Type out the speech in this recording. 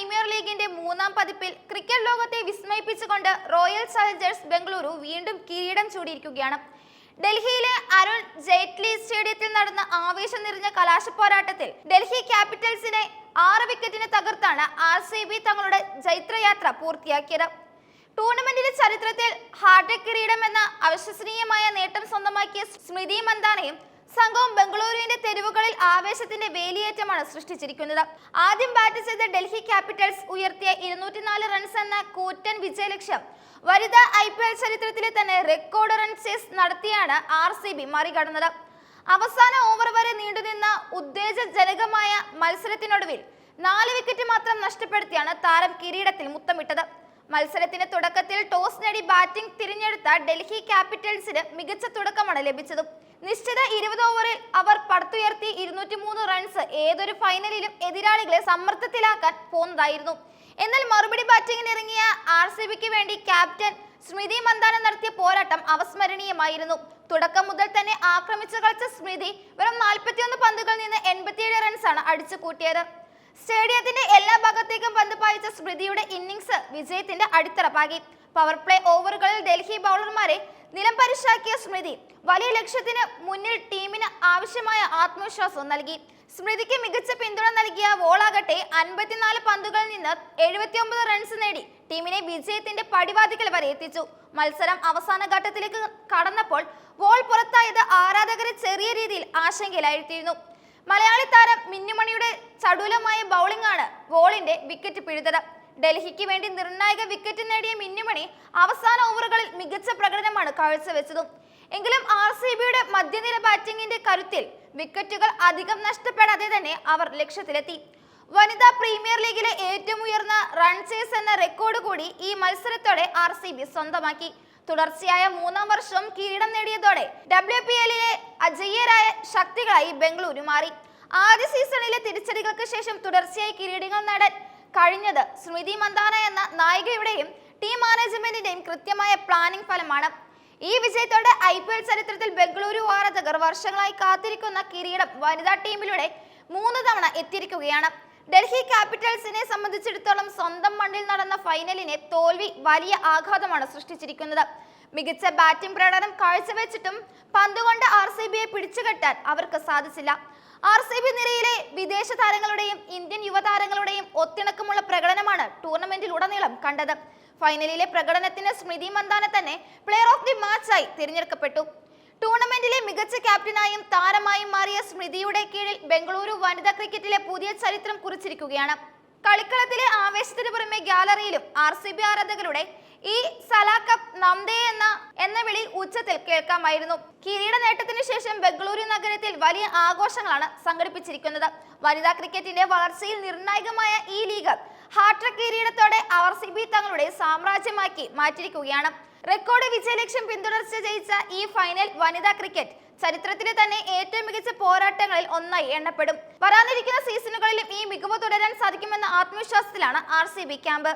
Premier ലീഗിന്റെ മൂന്നാം പതിപ്പിൽ ക്രിക്കറ്റ് ലോകത്തെ വിസ്മയിപ്പിച്ചുകൊണ്ട് റോയൽ ചലഞ്ചേഴ്സ് ബംഗളൂരു വീണ്ടും കിരീടം ചൂടിയിരിക്കുകയാണ്. ഡൽഹിയിലെ അരുൺ ജെയ്റ്റ്ലി സ്റ്റേഡിയത്തിൽ നടന്ന ആവേശം നിറഞ്ഞ കലാശപ്പോരാട്ടത്തിൽ ഡൽഹി ക്യാപിറ്റൽസിനെ ആറ് വിക്കറ്റിന് തകർത്താണ് ആർ സി ബി തങ്ങളുടെ ജൈത്രയാത്ര പൂർത്തിയാക്കിയത്. ടൂർണമെന്റിന്റെ ചരിത്രത്തിൽ ഹാർട്രിക് കിരീടം എന്ന അവിശ്വസനീയമായ നേട്ടം സ്വന്തമാക്കിയ സ്മൃതി മന്ദാനയും സംഘവും ബംഗളൂരുവിന്റെ തെരുവുകളിൽ ആവേശത്തിന്റെ വേലിയേറ്റമാണ് സൃഷ്ടിച്ചിരിക്കുന്നത്. ആദ്യം ബാറ്റ് ചെയ്ത ഡൽഹി ക്യാപിറ്റൽസ് ഉയർത്തിയ ഇരുന്നൂറ്റിനാല് റൺസ് എന്ന കൂറ്റൻ വിജയലക്ഷ്യം വരിത ഐ പി എൽ ചരിത്രത്തിലെ തന്നെ റെക്കോർഡ് റൺ ചേസ് നടത്തിയാണ് ആർ സി ബി മറികടന്നത്. അവസാന ഓവർ വരെ നീണ്ടുനിന്ന ഉത്തേജജനകമായ മത്സരത്തിനൊടുവിൽ നാല് വിക്കറ്റ് മാത്രം നഷ്ടപ്പെടുത്തിയാണ് താരം കിരീടത്തിൽ മുത്തമിട്ടത്. മത്സരത്തിന്റെ തുടക്കത്തിൽ ടോസ് നേടി ബാറ്റിംഗ് തിരഞ്ഞെടുത്ത ഡൽഹി ക്യാപിറ്റൽസിന് മികച്ച തുടക്കമാണ് ലഭിച്ചത്. നിശ്ചിത ഇരുപത് ഓവറിൽ അവർ പടുത്തുയർത്തി ഇരുന്നൂറ്റി മൂന്ന് റൺസ് ഏതൊരു ഫൈനലിലും എതിരാളികളെ സമ്മർദ്ദത്തിലാക്കാൻ പോന്നതായിരുന്നു എന്നാൽ മറുപടി ബാറ്റിംഗിന് ഇറങ്ങിയ ആർ സി ബിക്ക് വേണ്ടി ക്യാപ്റ്റൻ സ്മൃതി മന്ദാന നടത്തിയ പോരാട്ടം അവസ്മരണീയമായിരുന്നു. തുടക്കം മുതൽ തന്നെ ആക്രമിച്ചു കളിച്ച സ്മൃതി വെറും നാൽപ്പത്തിയൊന്ന് പന്തുകളിൽ നിന്ന് എൺപത്തിയേഴ് റൺസാണ് അടിച്ചു കൂട്ടിയത് സ്റ്റേഡിയത്തിന്റെ എല്ലാ ഭാഗത്തേക്കും പന്ത് പായിച്ച സ്മൃതിയുടെ ഇന്നിംഗ്സ് വിജയത്തിന്റെ അടിത്തറപ്പാകി പവർ പ്ലേ ഓവറുകളിൽ ഡൽഹി ബൗളർമാരെ നിലം പരിശാക്കിയ സ്മൃതി വലിയ ലക്ഷ്യത്തിന് മുന്നിൽ ടീമിന് ആവശ്യമായ ആത്മവിശ്വാസം നൽകി. സ്മൃതിക്ക് മികച്ച പിന്തുണ നൽകിയ വോളാകട്ടെ അൻപത്തിനാല് പന്തുകളിൽ നിന്ന് എഴുപത്തിയൊമ്പത് റൺസ് നേടി ടീമിനെ വിജയത്തിന്റെ പടിവാതിക്കൽ വരെ എത്തിച്ചു. മത്സരം അവസാന ഘട്ടത്തിലേക്ക് കടന്നപ്പോൾ വോൾ പുറത്തായത് ആരാധകരെ ചെറിയ രീതിയിൽ ആശങ്കയിലായിരുത്തിയിരുന്നു മലയാളി താരം മിന്നുമണിയുടെ ചടുലമായ ബൗളിംഗ് ആണ് വോളിന്റെ വിക്കറ്റ് പിഴുതത്. ഡൽഹിക്ക് വേണ്ടി നിർണായക വിക്കറ്റ് നേടിയ മിന്നുമണി അവസാന ഓവറുകളിൽ മികച്ച പ്രകടനമാണ് കാഴ്ചവെച്ചതും എങ്കിലും ആർ സി ബിയുടെ മധ്യനിര ബാറ്റിംഗിന്റെ കരുത്തിൽ വിക്കറ്റുകൾ അധികം നഷ്ടപ്പെടാതെ തന്നെ അവർ ലക്ഷ്യത്തിലെത്തി. വനിതാ പ്രീമിയർ ലീഗിലെ ഏറ്റവും ഉയർന്ന റൺസേഴ്സ് എന്ന റെക്കോർഡ് കൂടി ഈ മത്സരത്തോടെ ആർ സ്വന്തമാക്കി. തുടർച്ചയായ മൂന്നാം വർഷം കിരീടം നേടിയതോടെ ഡബ്ല്യു പി എല്ലിലെ അജയ്യരായ ശക്തികളായി ബംഗളൂരു മാറി. ആദ്യ സീസണിലെ തിരിച്ചടികൾക്ക് ശേഷം തുടർച്ചയായി കിരീടങ്ങൾ നേടാൻ കഴിഞ്ഞത് സ്മൃതി മന്ദാന എന്ന നായികയുടെയും ടീം മാനേജ്മെന്റിന്റെയും കൃത്യമായ പ്ലാനിംഗ് ഫലമാണ്. ഈ വിജയത്തോടെ ഐ പി എൽ ചരിത്രത്തിൽ ബംഗളൂരു ആരാധകർ വർഷങ്ങളായി കാത്തിരിക്കുന്ന കിരീടം വനിതാ ടീമിലൂടെ മൂന്ന് തവണ എത്തിയിരിക്കുകയാണ്. ഡൽഹി ക്യാപിറ്റൽസിനെ സംബന്ധിച്ചിടത്തോളം സ്വന്തം മണ്ണിൽ നടന്ന ഫൈനലിനെ തോൽവി വലിയ ആഘാതമാണ് സൃഷ്ടിച്ചിരിക്കുന്നത്. മികച്ച ബാറ്റിംഗ് പ്രകടനം കാഴ്ചവെച്ചിട്ടും പന്തുകൊണ്ട് ആർ സി ബിയെ പിടിച്ചുകെട്ടാൻ അവർക്ക് സാധിച്ചില്ല. ആർ സി ബി നിരയിലെ വിദേശ താരങ്ങളുടെയും ഇന്ത്യൻ യുവതാരങ്ങളുടെയും ഒത്തിണക്കമുള്ള പ്രകടനമാണ് ടൂർണമെന്റിൽ ഉടനീളം കണ്ടത്. ഫൈനലിലെ പ്രകടനത്തിന് സ്മൃതി മന്ദാന തന്നെ പ്ലെയർ ഓഫ് ദി മാച്ചായി തിരഞ്ഞെടുക്കപ്പെട്ടു. ടൂർണമെന്റിലെ മികച്ച ക്യാപ്റ്റനായും താരമായും മാറിയ സ്മൃതിയുടെ കീഴിൽ ബംഗളൂരു വനിതാ ക്രിക്കറ്റിലെ പുതിയ ചരിത്രം കുറിച്ചിരിക്കുകയാണ്. കളിക്കളത്തിലെ ആവേശത്തിന് പുറമെ ഗ്യാലറിയിലും ആർ സി ബി ആരാധകരുടെ ഈ സലാക്കപ്പ് നംദേ എന്ന എന്ന വിളി ഉച്ചത്തിൽ കേൾക്കാമായിരുന്നു. കിരീട നേട്ടത്തിന് ശേഷം ബംഗളൂരു നഗരത്തിൽ വലിയ ആഘോഷങ്ങളാണ് സംഘടിപ്പിച്ചിരിക്കുന്നത്. വനിതാ ക്രിക്കറ്റിന്റെ വളർച്ചയിൽ നിർണായകമായ ഈ ലീഗ് ഹാട്രിക് കിരീടത്തോടെ ആർ സി ബി തങ്ങളുടെ സാമ്രാജ്യമാക്കി മാറ്റിയിരിക്കുകയാണ്. റെക്കോർഡ് വിജയലക്ഷ്യം പിന്തുടർച്ച ജയിച്ച ഈ ഫൈനൽ വനിതാ ക്രിക്കറ്റ് ചരിത്രത്തിലെ തന്നെ ഏറ്റവും മികച്ച പോരാട്ടങ്ങളിൽ ഒന്നായി എണ്ണപ്പെടും. വരാനിരിക്കുന്ന സീസണുകളിലും ഈ മികവ് തുടരാൻ സാധിക്കുമെന്ന ആത്മവിശ്വാസത്തിലാണ് ആർ ക്യാമ്പ്